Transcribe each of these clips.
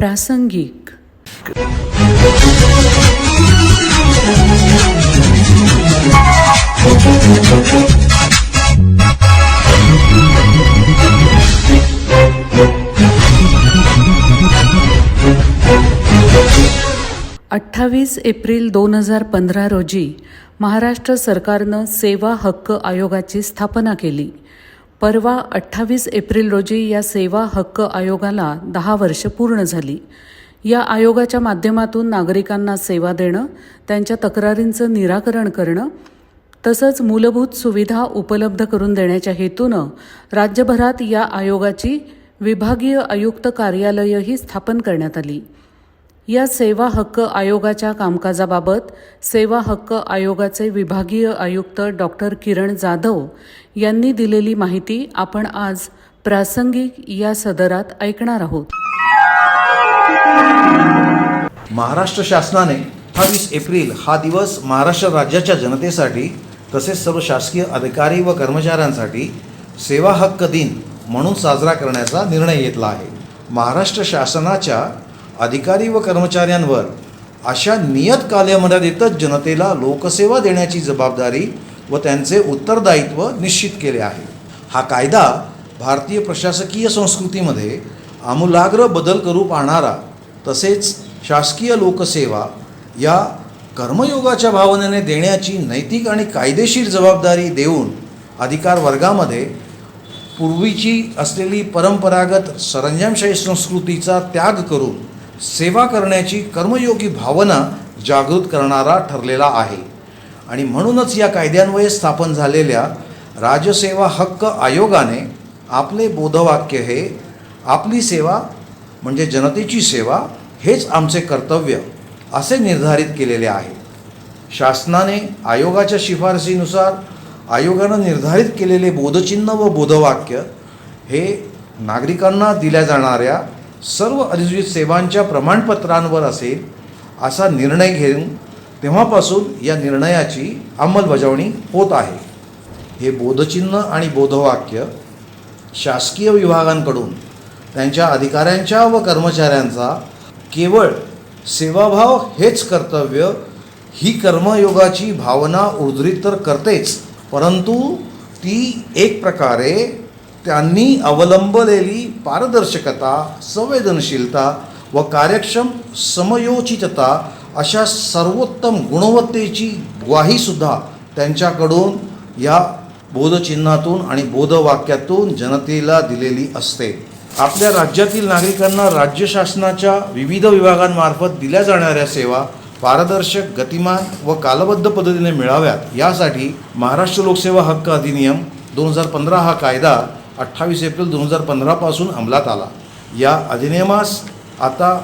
प्रासंगिक. अठ्ठावीस एप्रिल दोन हजार पंधरा रोजी महाराष्ट्र सरकारनं सेवा हक्क आयोगाची स्थापना केली. परवा अठ्ठावीस एप्रिल रोजी या सेवा हक्क आयोगाला दहा वर्ष पूर्ण झाली. या आयोगाच्या माध्यमातून नागरिकांना सेवा देणं त्यांच्या तक्रारींचं निराकरण करणं तसंच मूलभूत सुविधा उपलब्ध करून देण्याच्या हेतूनं राज्यभरात या आयोगाची विभागीय आयुक्त कार्यालयही स्थापन करण्यात आली. या सेवा हक्क आयोगाच्या कामकाजाबाबत सेवा हक्क आयोगाचे विभागीय आयुक्त डॉक्टर किरण जाधव यांनी दिलेली माहिती आपण आज प्रासंगिक या सदरात ऐकणार आहोत. महाराष्ट्र शासनाने अठ्ठावीस एप्रिल हा दिवस महाराष्ट्र राज्याच्या जनतेसाठी तसेच सर्व शासकीय अधिकारी व कर्मचाऱ्यांसाठी सेवा हक्क दिन म्हणून साजरा करण्याचा निर्णय घेतला आहे. महाराष्ट्र शासनाच्या अधिकारी व कर्मचाऱ्यांवर अशा नियत कालमर्यादेतच जनतेला लोकसेवा देण्याची जबाबदारी व त्यांचे उत्तरदायित्व निश्चित केले आहे. हा कायदा भारतीय प्रशासकीय संस्कृतीमध्ये आमूलाग्र बदल करू पाहणारा तसेच शासकीय लोकसेवा या कर्मयोगाच्या भावनेने देण्याची नैतिक आणि कायदेशीर जबाबदारी देऊन अधिकार वर्गामध्ये पूर्वीची असलेली परंपरागत सरंजामशाही संस्कृतीचा त्याग करून सेवा करण्याची कर्मयोगी भावना जागृत करणारा ठरलेला आहे. आणि म्हणूनच या कायद्यान्वये स्थापन झालेल्या राजसेवा हक्क आयोगाने आपले बोधवाक्य हे आपली सेवा म्हणजे जनतेची सेवा हेच आमचे कर्तव्य असे निर्धारित केलेले आहे. शासनाने आयोगाच्या शिफारसीनुसार आयोगानं निर्धारित केलेले बोधचिन्ह व बोधवाक्य हे नागरिकांना दिल्या जाणाऱ्या सर्व अधिसूचित सेवांच्या प्रमाणपत्रांवर असेल असा निर्णय घेऊन तेव्हापासून या निर्णयाची अंमलबजावणी होत आहे. हे बोधचिन्ह आणि बोधवाक्य शासकीय विभागांकडून त्यांच्या अधिकाऱ्यांच्या व कर्मचाऱ्यांचा केवळ सेवाभाव हेच कर्तव्य ही कर्मयोगाची भावना उर्धरित तर करतेच परंतु ती एक प्रकारे त्यांनी अवलंबलेली पारदर्शकता संवेदनशीलता व कार्यक्षम समयोचितता अशा सर्वोत्तम गुणवत्तेची ग्वाहीसुद्धा त्यांच्याकडून या बोधचिन्हातून आणि बोधवाक्यातून जनतेला दिलेली असते. आपल्या राज्यातील नागरिकांना राज्य शासनाच्या विविध विभागांमार्फत दिल्या जाणाऱ्या सेवा पारदर्शक गतिमान व कालबद्ध पद्धतीने मिळाव्यात. यासाठी महाराष्ट्र लोकसेवा हक्क अधिनियम दोन हजार पंधरा हा कायदा अठ्ठावीस एप्रिल दोन हजार पंधरापासून अंमलात आला. या अधिनियमास आता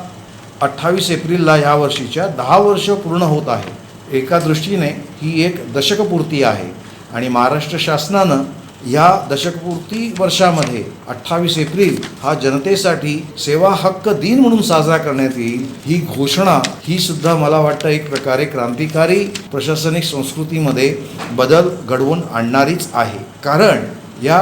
अठ्ठावीस एप्रिलला ह्या वर्षीच्या दहा वर्ष पूर्ण होत आहे. एका दृष्टीने ही एक दशकपूर्ती आहे आणि महाराष्ट्र शासनानं या दशकपूर्ती वर्षामध्ये अठ्ठावीस एप्रिल हा जनतेसाठी सेवा हक्क दिन म्हणून साजरा करण्यात येईल ही घोषणा ही सुद्धा मला वाटतं एक प्रकारे क्रांतिकारी प्रशासनिक संस्कृतीमध्ये बदल घडवून आणणारीच आहे. कारण या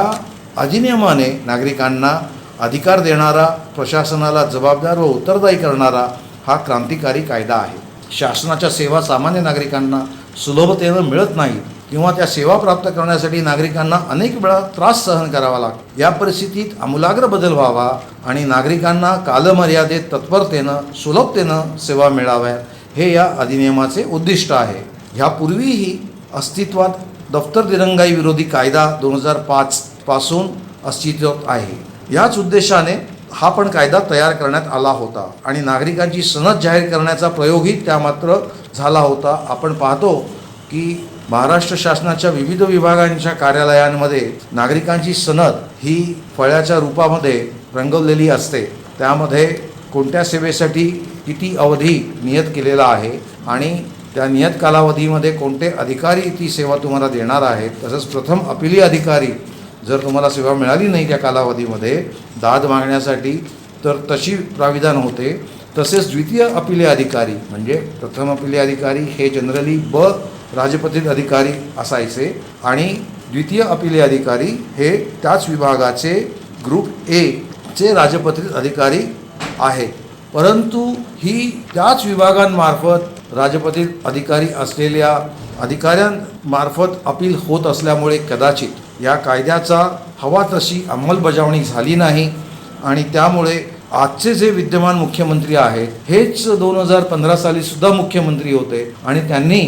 अधिनियमाने नागरिकांना अधिकार देणारा प्रशासनाला जबाबदार व उत्तरदायी करणारा हा क्रांतिकारी कायदा आहे. शासनाच्या सेवा सामान्य नागरिकांना सुलभतेनं मिळत नाही किंवा त्या सेवा प्राप्त करण्यासाठी नागरिकांना अनेक वेळा त्रास सहन करावा लागतो या परिस्थितीत आमूलाग्र बदल व्हावा आणि नागरिकांना कालमर्यादेत तत्परतेनं सुलभतेनं सेवा मिळाव्यात हे या अधिनियमाचे उद्दिष्ट आहे. ह्यापूर्वीही अस्तित्वात दफ्तर दिरंगाई विरोधी कायदा दोन हजार पाच पासून अस्तित्वात आहे. याच उद्देशाने हा पण कायदा तयार करण्यात आला होता आणि नागरिकांची सनद जाहीर करण्याचा प्रयोगही त्या मात्र झाला होता. आपण पाहतो की महाराष्ट्र शासनाच्या विविध विभागांच्या कार्यालयांमध्ये नागरिकांची सनद ही फळ्याच्या रूपामध्ये रंगवलेली असते. त्यामध्ये कोणत्या सेवेसाठी किती अवधी नियत केलेला आहे आणि त्या नियत कालावधीमध्ये कोणते अधिकारी ती सेवा तुम्हाला देणार आहेत? तसंच प्रथम अपिली अधिकारी जर तुम्हाला सेवा मिळाली नाही त्या कालावधीमध्ये दाद मागण्यासाठी तर तशी प्राविधान होते. तसेच द्वितीय अपिले अधिकारी म्हणजे प्रथम अपिले अधिकारी हे जनरली ब राजपत्रित अधिकारी असायचे आणि द्वितीय अपिले अधिकारी हे त्याच विभागाचे ग्रुप ए चे राजपत्रित अधिकारी आहेत परंतु ही त्याच विभागांमार्फत राजपत्रित अधिकारी असलेल्या अधिकाऱ्यांमार्फत अपील होत असल्यामुळे कदाचित या कायद्याचा हवा तशी अंमलबजावणी झाली नाही आणि त्यामुळे आजचे जे विद्यमान मुख्यमंत्री आहेत हेच दोन हजार पंधरा साली सुद्धा मुख्यमंत्री होते आणि त्यांनी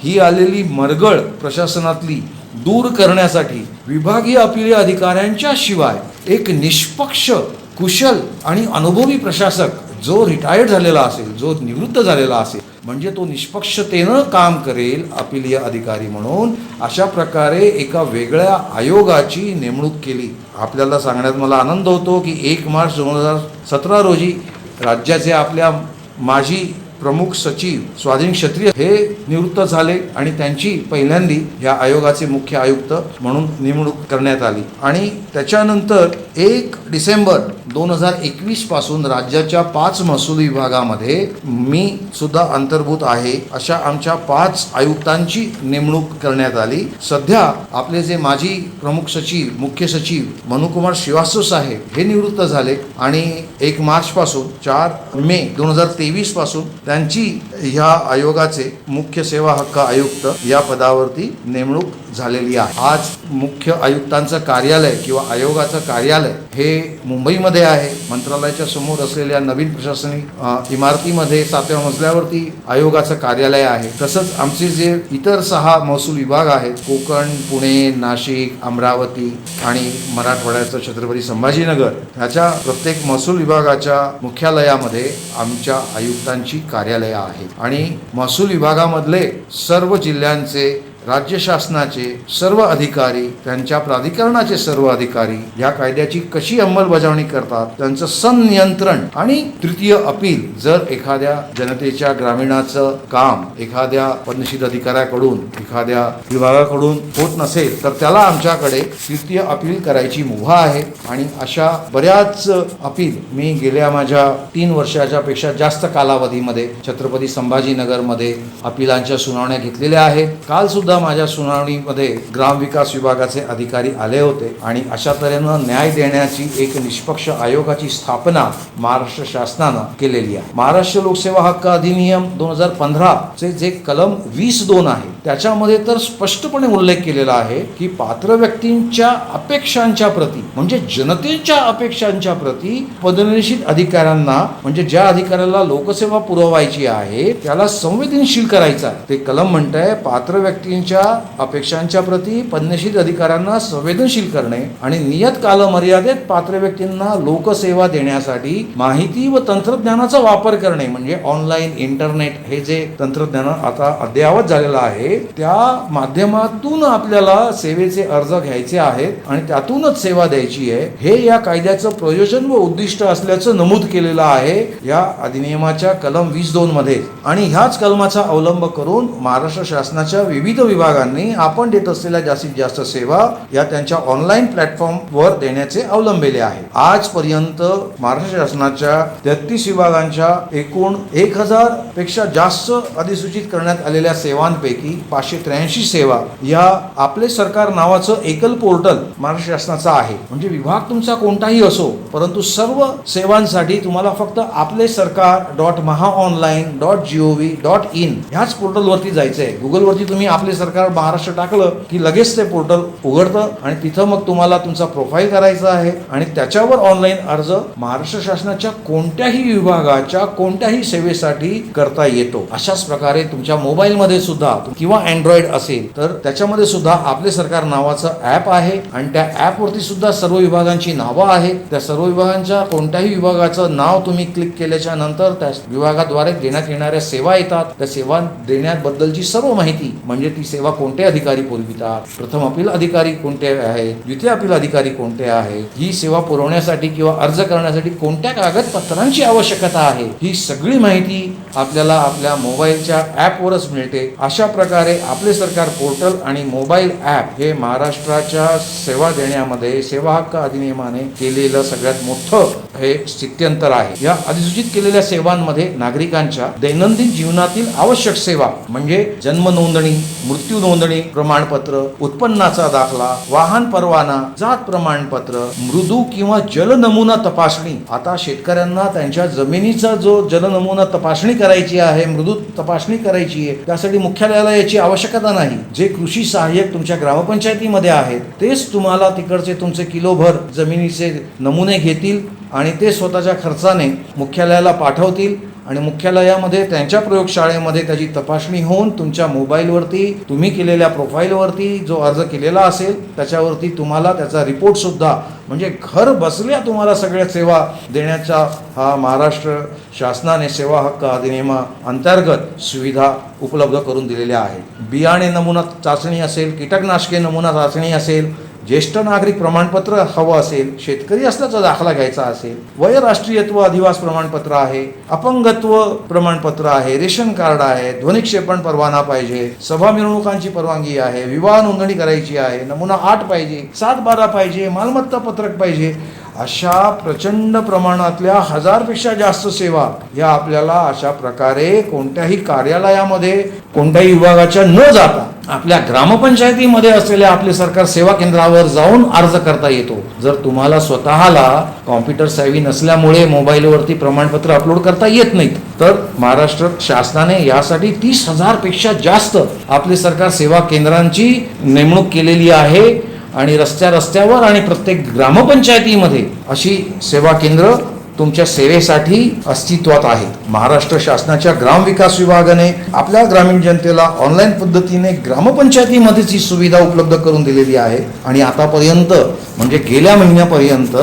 ही आलेली मरगळ प्रशासनातली दूर करण्यासाठी विभागीय अपिलीय अधिकाऱ्यांच्या शिवाय एक निष्पक्ष कुशल आणि अनुभवी प्रशासक जो रिटायर्ड झालेला असेल जो निवृत्त झालेला असेल म्हणजे तो निष्पक्षतेनं काम करेल अपिलीय अधिकारी म्हणून. अशा प्रकारे एका वेगळ्या आयोगाची नेमणूक केली. आपल्याला सांगण्यात मला आनंद होतो की एक मार्च दोन हजार सतरा रोजी राज्याचे आपल्या माजी प्रमुख सचिव स्वाधीन क्षत्रिय हे निवृत्त झाले आणि त्यांची पहिल्यांदी या आयोगाचे मुख्य आयुक्त म्हणून नेमणूक करण्यात आली. आणि त्याच्यानंतर एक डिसेंबर दोन हजार एकवीसपासून राज्याच्या पाच महसूल विभागामध्ये मी सुद्धा अंतर्भूत आहे अशा आमच्या पाच आयुक्तांची नेमणूक करण्यात आली. सध्या आपले जे माजी प्रमुख सचिव मुख्य सचिव मनुकुमार श्रीवास्तव साहेब हे निवृत्त झाले आणि एक मार्च पासून चार मे दोन हजार तेवीसपासून त्यांची ह्या आयोगाचे मुख्य सेवा हक्क आयुक्त या पदावरती नेमणूक झालेली आहे. आज मुख्य आयुक्तांचं कार्यालय किंवा आयोगाचं कार्यालय हे मुंबईमध्ये आहे. मंत्रालयाच्या समोर असलेल्या नवीन प्रशासनिक इमारतीमध्ये सातव्या मजल्यावरती आयोगाचं कार्यालय आहे. तसंच आमचे जे इतर सहा महसूल विभाग आहेत कोकण पुणे नाशिक अमरावती आणि मराठवाड्याचं छत्रपती संभाजीनगर ह्याच्या प्रत्येक महसूल विभागाच्या मुख्यालयामध्ये आमच्या आयुक्तांची कार्यालय आहेत आणि महसूल विभागामधले सर्व जिल्ह्यांचे राज्य शासनाचे सर्व अधिकारी त्यांच्या प्राधिकरणाचे सर्व अधिकारी या कायद्याची कशी अंमलबजावणी करतात त्यांचं संनियंत्रण आणि तृतीय अपील जर एखाद्या जनतेच्या ग्रामीणाचं काम एखाद्या पदनशील अधिकाऱ्याकडून एखाद्या विभागाकडून होत नसेल तर त्याला आमच्याकडे तृतीय अपील करायची मुभा आहे. आणि अशा बऱ्याच अपील मी गेल्या माझ्या तीन वर्षाच्या पेक्षा जास्त कालावधीमध्ये छत्रपती संभाजीनगरमध्ये अपिलांच्या सुनावण्या घेतलेल्या आहेत. काल सुद्धा माझ्या सुनावणीमध्ये ग्रामविकास विभागाचे अधिकारी आले होते आणि अशा तऱ्हेनं न्याय देण्याची एक निष्पक्ष आयोगाची स्थापना महाराष्ट्र शासनानं केलेली आहे. महाराष्ट्र लोकसेवा हक्क अधिनियम दोन हजार पंधरा चे जे कलम वीस दोन आहे त्याच्यामध्ये तर स्पष्टपणे उल्लेख केलेला आहे की पात्र व्यक्तींच्या अपेक्षांच्या प्रती म्हणजे जनतेच्या अपेक्षांच्या प्रती पदनिश्चित अधिकाऱ्यांना म्हणजे ज्या अधिकाऱ्याला लोकसेवा पुरवायची आहे त्याला संवेदनशील करायचा ते कलम म्हणत आहे पात्र व्यक्तींच्या अपेक्षांच्या प्रती पद्मशील अधिकाऱ्यांना संवेदनशील करणे आणि नियत कालमर्यादेत पात्र व्यक्तींना लोकसेवा देण्यासाठी माहिती व तंत्रज्ञानाचा वापर करणे म्हणजे ऑनलाईन इंटरनेट हे जे तंत्रज्ञान आता अद्ययावत झालेलं आहे त्या माध्यमातून आपल्याला सेवेचे अर्ज घ्यायचे आहेत आणि त्यातूनच सेवा द्यायची आहे. हे या कायद्याचं प्रयोजन व उद्दिष्ट असल्याचं नमूद केलेलं आहे या अधिनियमाच्या कलम वीस दोन मध्ये. आणि ह्याच कलमाचा अवलंब करून महाराष्ट्र शासनाच्या विविध विभागांनी आपण देत असलेल्या जास्तीत जास्त सेवा या त्यांच्या ऑनलाईन प्लॅटफॉर्मवर देण्याचे अवलंबिले आहे. आजपर्यंत महाराष्ट्र शासनाच्या तेहतीस विभागांच्या एकूण एक हजारपेक्षा जास्त अधिसूचित करण्यात आलेल्या सेवांपैकी पाचशे त्र्याऐंशी सेवा या आपले सरकार नावाचं एकल पोर्टल महाराष्ट्र शासनाचं आहे. म्हणजे विभाग तुमचा कोणताही असो परंतु सर्व सेवांसाठी तुम्हाला फक्त Aaple Sarkar dot Maha online dot gov dot in ह्याच पोर्टलवरती जायचं आहे गुगलवरती तुम्ही आपले सरकार महाराष्ट्र टाकलं की लगेच ते पोर्टल उघडतं आणि तिथं मग तुम्हाला तुमचा प्रोफाईल करायचा आहे आणि त्याच्यावर ऑनलाईन अर्ज महाराष्ट्र शासनाच्या कोणत्याही विभागाच्या कोणत्याही सेवेसाठी करता येतो. अशाच प्रकारे तुमच्या मोबाईलमध्ये सुद्धा किंवा अँड्रॉइड असेल तर त्याच्यामध्ये सुद्धा आपले सरकार नावाचं ॲप आहे आणि त्या ॲपवरती सुद्धा सर्व विभागांची नावं आहेत. त्या सर्व विभागांच्या कोणत्याही विभागाचं नाव तुम्ही क्लिक केल्याच्यानंतर त्या विभागाद्वारे देण्यात येणाऱ्या सेवा येतात. त्या सेवा देण्याबद्दलची सर्व माहिती म्हणजे ती सेवा कोणते अधिकारी पुरवितात? प्रथम अपील अधिकारी कोणते आहेत द्वितीय अपील अधिकारी कोणते आहेत ही सेवा पुरवण्यासाठी किंवा अर्ज करण्यासाठी कोणत्या कागदपत्रांची आवश्यकता आहे? ही सगळी माहिती आपल्याला आपल्या मोबाईलच्या ॲपवरच मिळते. अशा प्रकारे प्रकारे आपले सरकार पोर्टल आणि मोबाईल ॲप हे महाराष्ट्राच्या सेवा देण्यामध्ये सेवा हक्क अधिनियमाने केलेलं सगळ्यात मोठं हे स्थित्यंतर आहे. या अधिसूचित केलेल्या सेवांमध्ये नागरिकांच्या दैनंदिन जीवनातील आवश्यक सेवा म्हणजे जन्म नोंदणी मृत्यू नोंदणी प्रमाणपत्र उत्पन्नाचा दाखला वाहन परवाना जात प्रमाणपत्र मृदू किंवा जल नमुना तपासणी. आता शेतकऱ्यांना त्यांच्या जमिनीचा जो जल नमुना तपासणी करायची आहे मृदू तपासणी करायची आहे त्यासाठी मुख्यालयाला याची आवश्यकता नाही. जे कृषी सहाय्यक तुमच्या ग्रामपंचायतीमध्ये आहेत तेच तुम्हाला तिकडचे तुमचे किलोभर जमिनीचे नमुने घेतील आणि ते स्वतःच्या खर्चाने मुख्यालयाला पाठवतील आणि मुख्यालयामध्ये त्यांच्या प्रयोगशाळेमध्ये त्याची तपासणी होऊन तुमच्या मोबाईलवरती तुम्ही केलेल्या प्रोफाईलवरती जो अर्ज केलेला असेल त्याच्यावरती तुम्हाला त्याचा रिपोर्टसुद्धा म्हणजे घर बसल्या तुम्हाला सगळ्या सेवा देण्याचा हा महाराष्ट्र शासनाने सेवा हक्क अधिनियमा अंतर्गत सुविधा उपलब्ध करून दिलेल्या आहेत. बियाणे नमुना चाचणी असेल कीटकनाशके नमुना चाचणी असेल ज्येष्ठ नागरिक प्रमाणपत्र हवं असेल शेतकरी असल्याचा दाखला घ्यायचा असेल वय राष्ट्रीयत्व अधिवास प्रमाणपत्र आहे अपंगत्व प्रमाणपत्र आहे रेशन कार्ड आहे ध्वनिक्षेपण परवाना पाहिजे सभा मिरवणुकांची परवानगी आहे विवाह नोंदणी करायची आहे नमुना आठ पाहिजे सात बारा पाहिजे मालमत्ता पत्रक पाहिजे अशा प्रचंड प्रमाणातल्या हजारपेक्षा जास्त सेवा या आपल्याला अशा प्रकारे कोणत्याही कार्यालयामध्ये कोणत्याही विभागाच्या न जाता आपल्या ग्रामपंचायतीमध्ये असलेल्या आपले सरकार सेवा केंद्रावर जाऊन अर्ज करता येतो. जर तुम्हाला स्वतःला कॉम्प्युटर सेवी नसल्यामुळे मोबाईलवरती प्रमाणपत्र अपलोड करता येत नाहीत तर महाराष्ट्र शासनाने यासाठी तीस हजारपेक्षा जास्त आपले सरकार सेवा केंद्रांची नेमणूक केलेली आहे. आणि रस्त्या रस्त्यावर आणि प्रत्येक ग्रामपंचायतीमध्ये अशी सेवा केंद्र तुमच्या सेवेसाठी अस्तित्वात आहेत. महाराष्ट्र शासनाच्या ग्रामविकास विभागाने आपल्या ग्रामीण जनतेला ऑनलाईन पद्धतीने ग्रामपंचायतीमध्येच ही सुविधा उपलब्ध करून दिलेली आहे. आणि आतापर्यंत म्हणजे गेल्या महिन्यापर्यंत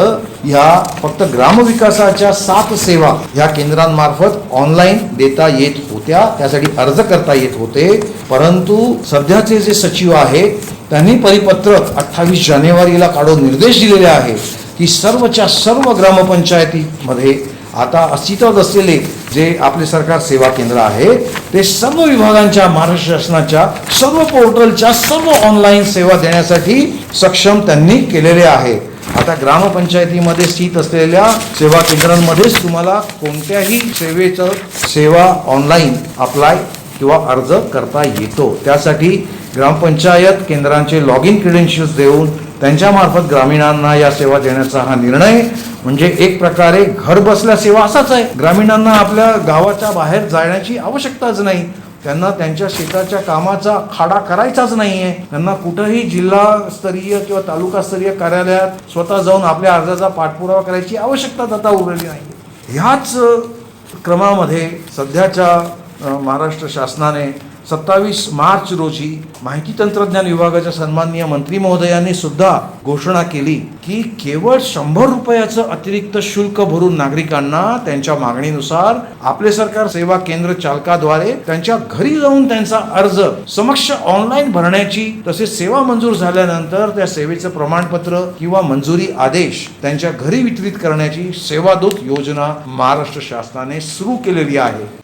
ह्या फक्त ग्रामविकासाच्या सात सेवा ह्या केंद्रांमार्फत ऑनलाईन देता येत होत्या त्यासाठी अर्ज करता येत होते. परंतु सध्याचे जे सचिव आहेत त्यांनी परिपत्रक अठ्ठावीस जानेवारीला काढून निर्देश दिलेले आहेत की सर्वच्या सर्व ग्रामपंचायतीमध्ये आता अस्तित्वात असलेले जे आपले सरकार सेवा केंद्र आहे ते सर्व विभागांच्या महाराष्ट्र शासनाच्या सर्व पोर्टलच्या सर्व ऑनलाईन सेवा देण्यासाठी सक्षम त्यांनी केलेले आहे. आता ग्रामपंचायतीमध्ये स्थित असलेल्या सेवा केंद्रांमध्येच तुम्हाला कोणत्याही सेवेचं सेवा ऑनलाईन अप्लाय किंवा अर्ज करता येतो. त्यासाठी ग्रामपंचायत केंद्रांचे लॉग इन क्रेडेन्शियल्स देऊन त्यांच्यामार्फत ग्रामीणांना या सेवा देण्याचा हा निर्णय म्हणजे एक प्रकारे घर बसल्या सेवा असाच आहे. ग्रामीणांना आपल्या गावाच्या बाहेर जाण्याची आवश्यकताच नाही. त्यांना त्यांच्या शेताच्या कामाचा खाडा करायचाच नाहीये. त्यांना कुठंही जिल्हास्तरीय किंवा तालुकास्तरीय कार्यालयात स्वतः जाऊन आपल्या अर्जाचा पाठपुरावा करायची आवश्यकता आता उरलेली नाही ह्याच क्रमामध्ये सध्याच्या महाराष्ट्र शासनाने सत्तावीस मार्च रोजी माहिती तंत्रज्ञान विभागाच्या सन्माननीय मंत्री महोदयांनी सुद्धा घोषणा केली की केवळ शंभर रुपयाचं अतिरिक्त शुल्क भरून नागरिकांना त्यांच्या मागणीनुसार आपले सरकार सेवा केंद्र चालकाद्वारे त्यांच्या घरी जाऊन त्यांचा अर्ज समक्ष ऑनलाईन भरण्याची तसेच सेवा मंजूर झाल्यानंतर त्या सेवेचं प्रमाणपत्र किंवा मंजुरी आदेश त्यांच्या घरी वितरित करण्याची सेवादूत योजना महाराष्ट्र शासनाने सुरू केलेली आहे.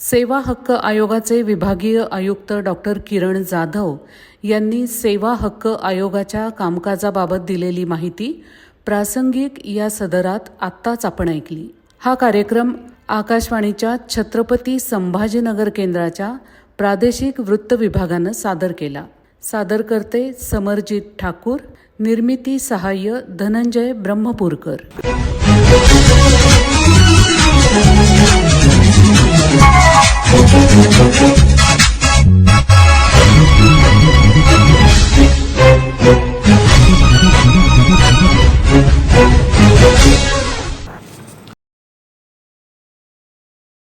सेवा हक्क आयोगाचे विभागीय आयुक्त डॉक्टर किरण जाधव यांनी सेवा हक्क आयोगाच्या कामकाजाबाबत दिलेली माहिती प्रासंगिक या सदरात आत्ताच आपण ऐकली. हा कार्यक्रम आकाशवाणीच्या छत्रपती संभाजीनगर केंद्राच्या प्रादेशिक वृत्त विभागानं सादर केला. सादर करते समरजित ठाकूर निर्मिती सहाय्य धनंजय ब्रह्मपूरकर. Thank you.